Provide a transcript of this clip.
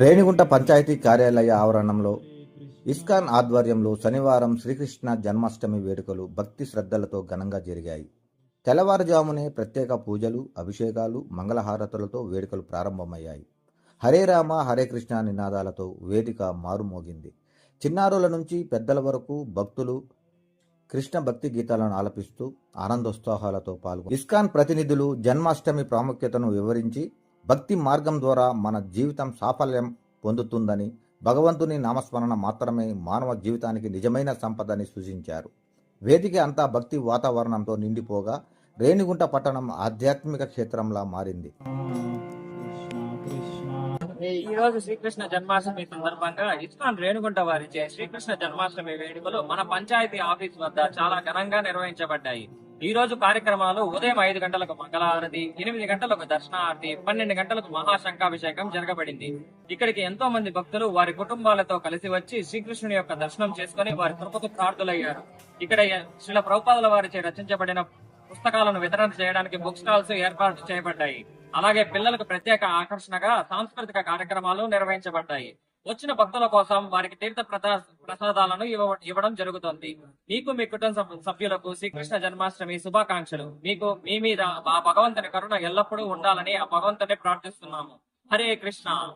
రేణిగుంట పంచాయతీ కార్యాలయ ఆవరణంలో ఇస్కాన్ ఆధ్వర్యంలో శనివారం శ్రీకృష్ణ జన్మాష్టమి వేడుకలు భక్తి శ్రద్ధలతో ఘనంగా జరిగాయి. తెల్లవారుజామునే ప్రత్యేక పూజలు అభిషేకాలు మంగళహారతులతో వేడుకలు ప్రారంభమయ్యాయి. హరే రామ హరే కృష్ణ నినాదాలతో వేదిక మారుమోగింది. చిన్నారుల నుంచి పెద్దల వరకు భక్తులు కృష్ణ భక్తి గీతాలను ఆలపిస్తూ ఆనందోత్సాహాలతో పాల్గొని ఇస్కాన్ ప్రతినిధులు జన్మాష్టమి ప్రాముఖ్యతను వివరించి భక్తి మార్గం ద్వారా మన జీవితం సాఫల్యం పొందుతుందని భగవంతుని నామస్మరణ మాత్రమే మానవ జీవితానికి నిజమైన సంపదని సూచించారు. వేదిక అంతా భక్తి వాతావరణంతో నిండిపోగా రేణిగుంట పట్టణం ఆధ్యాత్మిక క్షేత్రంలా మారింది. ఈ రోజు శ్రీకృష్ణ జన్మాష్టమి సందర్భంగా ఇస్కాన్ రేణుగుంట వారిచే శ్రీకృష్ణ జన్మాష్టమి వేడుకలు మన పంచాయతీ ఆఫీస్ వద్ద చాలా ఘనంగా నిర్వహించబడ్డాయి. ఈ రోజు కార్యక్రమాలు ఉదయం ఐదు గంటలకు మంగళహారతి ఎనిమిది గంటలకు దర్శనారతి పన్నెండు గంటలకు మహాశంఖాభిషేకం జరగబడింది. ఇక్కడికి ఎంతో మంది భక్తులు వారి కుటుంబాలతో కలిసి వచ్చి శ్రీకృష్ణుని యొక్క దర్శనం చేసుకుని వారి కృపకు ప్రార్థులయ్యారు. ఇక్కడ శిల ప్రభుపాదుల వారిచే రచించబడిన పుస్తకాలను వితరణ చేయడానికి బుక్ స్టాల్స్ ఏర్పాటు చేయబడ్డాయి. అలాగే పిల్లలకు ప్రత్యేక ఆకర్షణగా సాంస్కృతిక కార్యక్రమాలు నిర్వహించబడ్డాయి. వచ్చిన భక్తుల కోసం వారికి తీర్థ ప్రసాదాలను ఇవ్వ- ఇవ్వడం జరుగుతుంది. మీకు మీ కుటుంబ సభ్యులకు శ్రీకృష్ణ జన్మాష్టమి శుభాకాంక్షలు. మీకు మీ మీద ఆ భగవంతుని కరుణ ఎల్లప్పుడూ ఉండాలని ఆ భగవంతుని ప్రార్థిస్తున్నాము. హరే కృష్ణ.